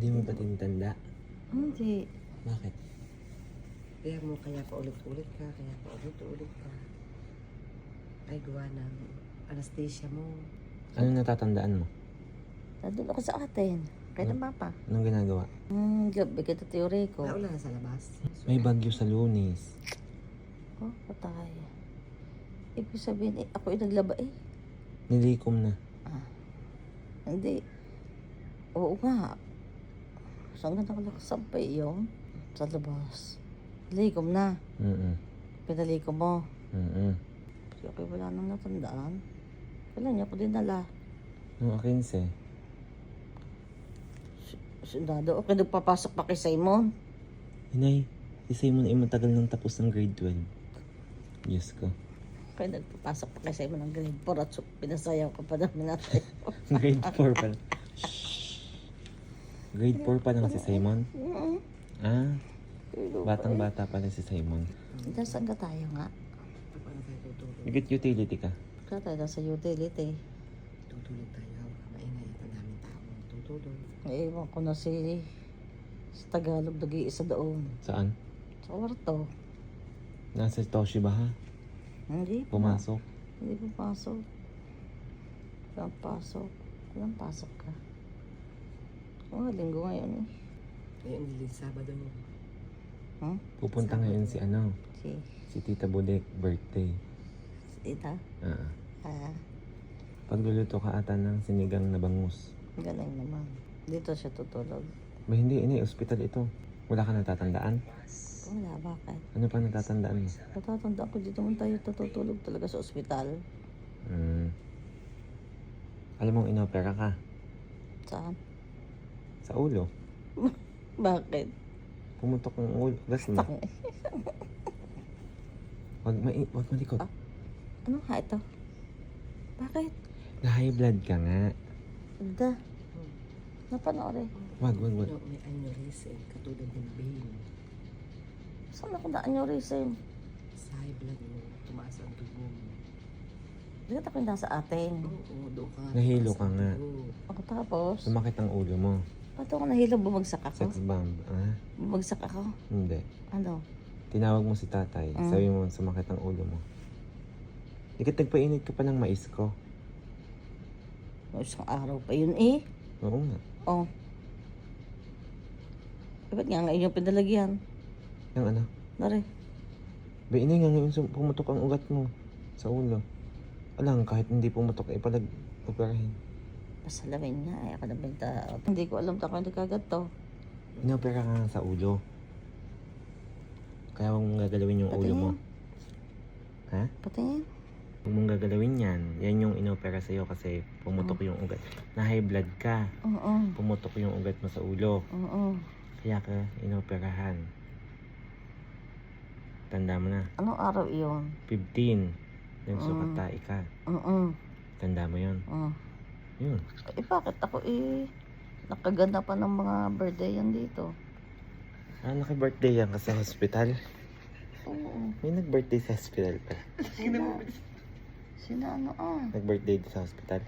Hindi mo pa tinitanda. Hindi. Bakit? Kaya mo, kaya pa ulit-ulit ka, kaya pa ulit-ulit ka. Ay, gawa ng anesthesia mo. Ano natatandaan mo? Nandun ako sa atin. Kaya ng papa. Anong ginagawa? Hmm, gabi kita teori ko. Wala na sa labas. May bagyo sa lunis. Oh, patay. Ibig sabihin, eh, ako yung naglaba eh. Nilikom na. Ah. Hindi. Oo nga. Saan ka nakalakasampay yung sa labas? Likom na. Mm-mm. Pinalikom mo. Mm-mm. Ako wala nang natandaan. Kailan niya ko dinala? Nung 15. Sundado, okay, nagpapasok pa kay Simon. Hinay, si Simon ay matagal nang tapos ng grade 12. Diyos ko. Kaya nagpapasok pa kay Simon ng grade 4 at so, pinasayaw ka pa namin natin. grade 4 pa lang. Shhh. Grade 4 pa lang si Simon? Ah, batang bata pa lang si Simon. Nasaan ka tayo nga? Nagit utility ka. Kaya tayo nasa utility. Tutulog tayo. Maingay at ang daming tao. Tutulog. Naiwan ko na si sa Tagalog nag-iisa doon. Saan? Sa kwarto. Nasa Toshiba ha? Hindi pa. Pumasok. Hindi pumasok. Walang pasok. Walang pasok ka. Mga linggo ngayon eh. Ayun, nilin Sabado mo. Hmm? Pupunta ngayon si ano, Si, si Tita Budek, birthday. si Tita. Ah. Ah, Pagluluto ka ata ng sinigang na bangus. galing naman. Dito siya tutulog. Ba hindi, ini, ospital ito. Wala ka natatandaan? Wala, bakit? Ano pa natatandaan mo? Natatandaan ko dito man tayo tutulog talaga sa ospital. Hmm. Alam mong inopera ka Saan? Sa ulo. Bakit? Pumutok ang ulo. Gas. Tang- Wag, mai wag malikot. Ah. Ano nga ito? Bakit? Na high blood ka nga. Da. Napanood eh. Wag, wag, wag. No, may aneurysm. Katulad ng vein. Saan ako na aneurysm? Sa high blood mo, tumaas ang dugo mo. Dito ako yung nasa atin. Oo, doon ka. Nahilo ka nga. Ako tapos, Sumakit ang ulo mo. Ba't ako nahilo bumagsak ako? Sex bomb. Ah, Bumagsak ako? hindi. Ano? Tinawag mo si tatay. Mm. Sabi mo, sumakit ang ulo mo. Ikit nagpainit ka pa ng mais ko. Isang araw pa yun eh. Oo nga. Oh. Eh, ba't nga ngayon yung pinalagyan? Yung ano? Nari. Ba, inay nga ngayon sum- pumutok ang ugat mo sa ulo. Alang, kahit hindi pumutok, ipalag operahin. Pasalamin nga eh. Ako na benta. Hindi ko alam ta kung nagkagat to. Inopera ka nga sa ulo. Kaya huwag mong gagalawin yung ulo mo. Ha? Patingin. Huwag mong gagalawin yan. Yan yung inopera sa'yo kasi pumutok yung ugat. Na high blood ka. Oo. Pumutok yung ugat mo sa ulo. Oo. Kaya ka inoperahan. Tanda mo na. Anong araw iyon? 15. Mm. Nagsukatay ka. Oo. Tanda mo yun. Oo. Yun. Eh bakit ako eh nakaganda pa ng mga birthday yan dito? Ah, naka-birthday yan kasi sa hospital. Oo. May nag-birthday sa hospital pa. Sina, sina ano ah. Nag-birthday sa hospital.